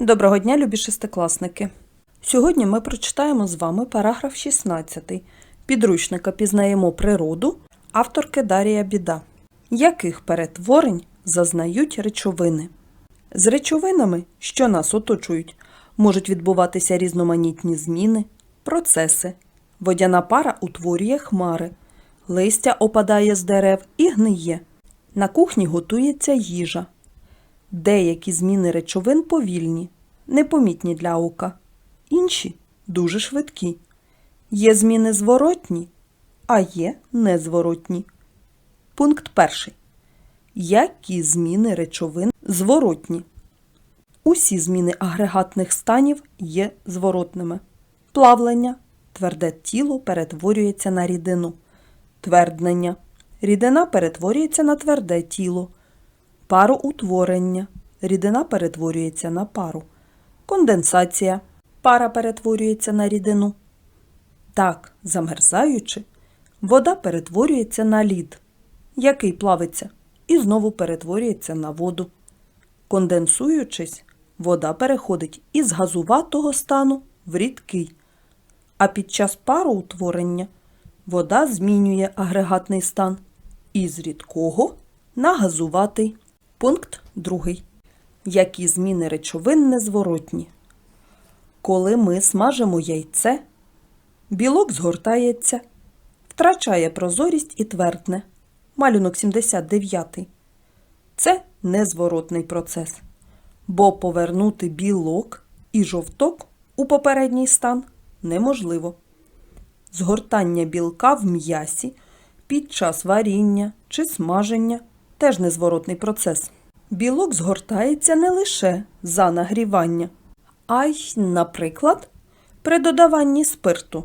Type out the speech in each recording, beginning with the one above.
Доброго дня, любі шестикласники! Сьогодні ми прочитаємо з вами параграф 16 підручника Пізнаємо природу авторки Дарія Біда. Яких перетворень зазнають речовини? З речовинами, що нас оточують, можуть відбуватися різноманітні зміни, процеси. Водяна пара утворює хмари, листя опадає з дерев і гниє. На кухні готується їжа. Деякі зміни речовин повільні, непомітні для ока, інші дуже швидкі. Є зміни зворотні, а є незворотні. Пункт перший. Які зміни речовин зворотні? Усі зміни агрегатних станів є зворотними. Плавлення тверде тіло перетворюється на рідину. Тверднення рідина перетворюється на тверде тіло. Пароутворення рідина перетворюється на пару. Конденсація пара перетворюється на рідину. Так, замерзаючи, вода перетворюється на лід, який плавиться, і знову перетворюється на воду. Конденсуючись, вода переходить із газуватого стану в рідкий. А під час пароутворення вода змінює агрегатний стан із рідкого на газуватий. Пункт 2. Які зміни речовин незворотні? Коли ми смажимо яйце, білок згортається, втрачає прозорість і твердне. Малюнок 79. Це незворотний процес. Бо повернути білок і жовток у попередній стан неможливо. Згортання білка в м'ясі під час варіння чи смаження теж незворотний процес. Білок згортається не лише за нагрівання, а й, наприклад, при додаванні спирту.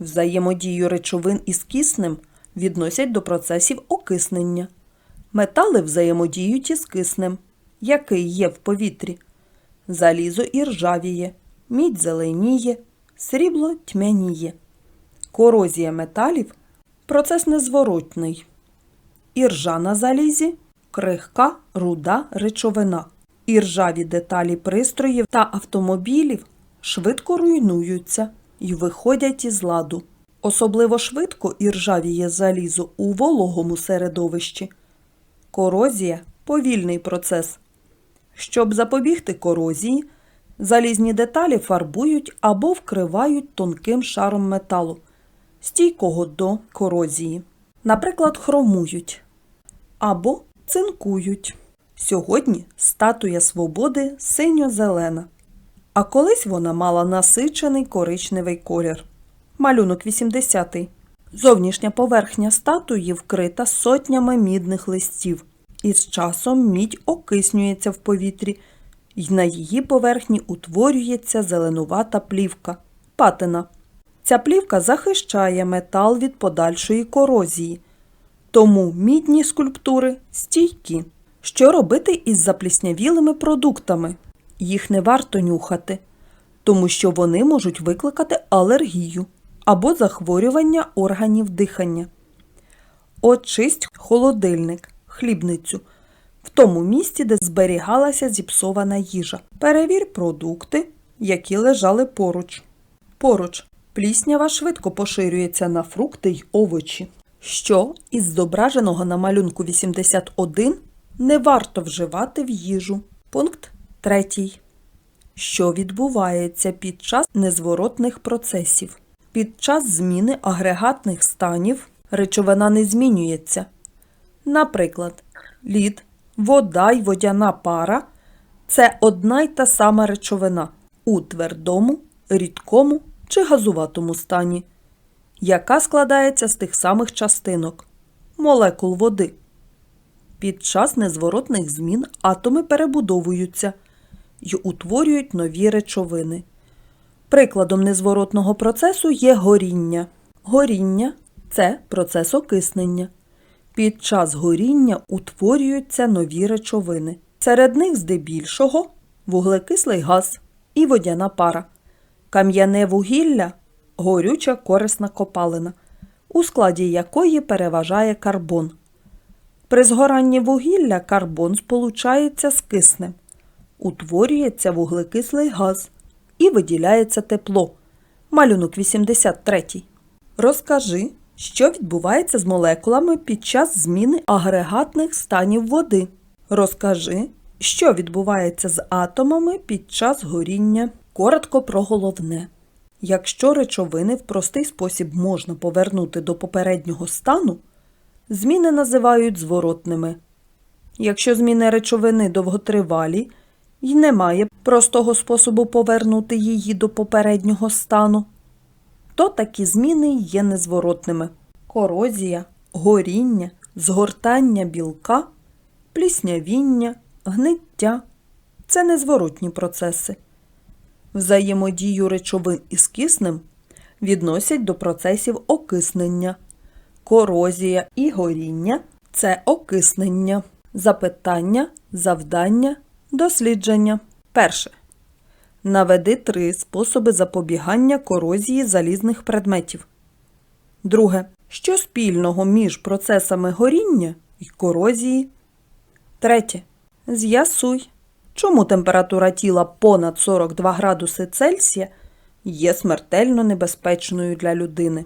Взаємодію речовин із киснем відносять до процесів окиснення. Метали взаємодіють із киснем, який є в повітрі. Залізо іржавіє, мідь зеленіє, срібло тьмяніє. Корозія металів процес незворотний. Іржа на залізі крихка руда речовина. Іржаві деталі пристроїв та автомобілів швидко руйнуються і виходять із ладу. Особливо швидко іржавіє залізо у вологому середовищі. Корозія повільний процес. Щоб запобігти корозії, залізні деталі фарбують або вкривають тонким шаром металу, стійкого до корозії. Наприклад, хромують або цинкують. Сьогодні статуя свободи синьо-зелена, а колись вона мала насичений коричневий колір. Малюнок 80. -й. Зовнішня поверхня статуї вкрита сотнями мідних листів. І з часом мідь окиснюється в повітрі, і на її поверхні утворюється зеленувата плівка патина. Ця плівка захищає метал від подальшої корозії, тому мідні скульптури стійкі. Що робити із запліснявілими продуктами? Їх не варто нюхати, тому що вони можуть викликати алергію або захворювання органів дихання. Очисть холодильник, хлібницю в тому місці, де зберігалася зіпсована їжа. Перевір продукти, які лежали поруч. Поруч пліснява швидко поширюється на фрукти й овочі. Що із зображеного на малюнку 81 не варто вживати в їжу. Пункт 3. Що відбувається під час незворотних процесів? Під час зміни агрегатних станів речовина не змінюється. Наприклад, лід, вода й водяна пара це одна й та сама речовина у твердому, рідкому чи газуватому стані, яка складається з тих самих частинок молекул води. Під час незворотних змін атоми перебудовуються й утворюють нові речовини. Прикладом незворотного процесу є горіння. Горіння це процес окиснення. Під час горіння утворюються нові речовини. Серед них здебільшого вуглекислий газ і водяна пара. Кам'яне вугілля горюча корисна копалина, у складі якої переважає карбон. При згоранні вугілля карбон сполучається з киснем, утворюється вуглекислий газ і виділяється тепло. Малюнок 83. Розкажи, що відбувається з молекулами під час зміни агрегатних станів води. Розкажи, що відбувається з атомами під час горіння. Коротко про головне. Якщо речовини в простий спосіб можна повернути до попереднього стану, зміни називають зворотними. Якщо зміни речовини довготривалі і немає простого способу повернути її до попереднього стану, то такі зміни є незворотними. Корозія, горіння, згортання білка, пліснявіння, гниття це незворотні процеси. Взаємодію речовин із киснем відносять до процесів окиснення. Корозія і горіння це окиснення. Запитання, завдання, дослідження. Перше. Наведи три способи запобігання корозії залізних предметів. Друге. Що спільного між процесами горіння і корозії? Третє. З'ясуй, чому температура тіла понад 42 градуси Цельсія є смертельно небезпечною для людини.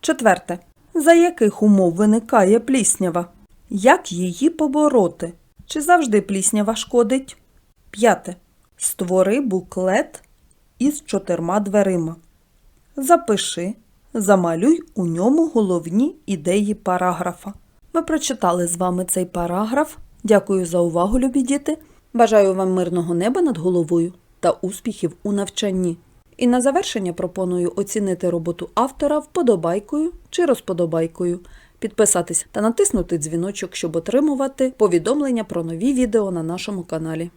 Четверте. За яких умов виникає пліснява? Як її побороти? Чи завжди пліснява шкодить? П'яте. Створи буклет із чотирма дверима. Запиши, замалюй у ньому головні ідеї параграфа. Ми прочитали з вами цей параграф. Дякую за увагу, любі діти. Бажаю вам мирного неба над головою та успіхів у навчанні. І на завершення пропоную оцінити роботу автора вподобайкою чи розподобайкою, підписатись та натиснути дзвіночок, щоб отримувати повідомлення про нові відео на нашому каналі.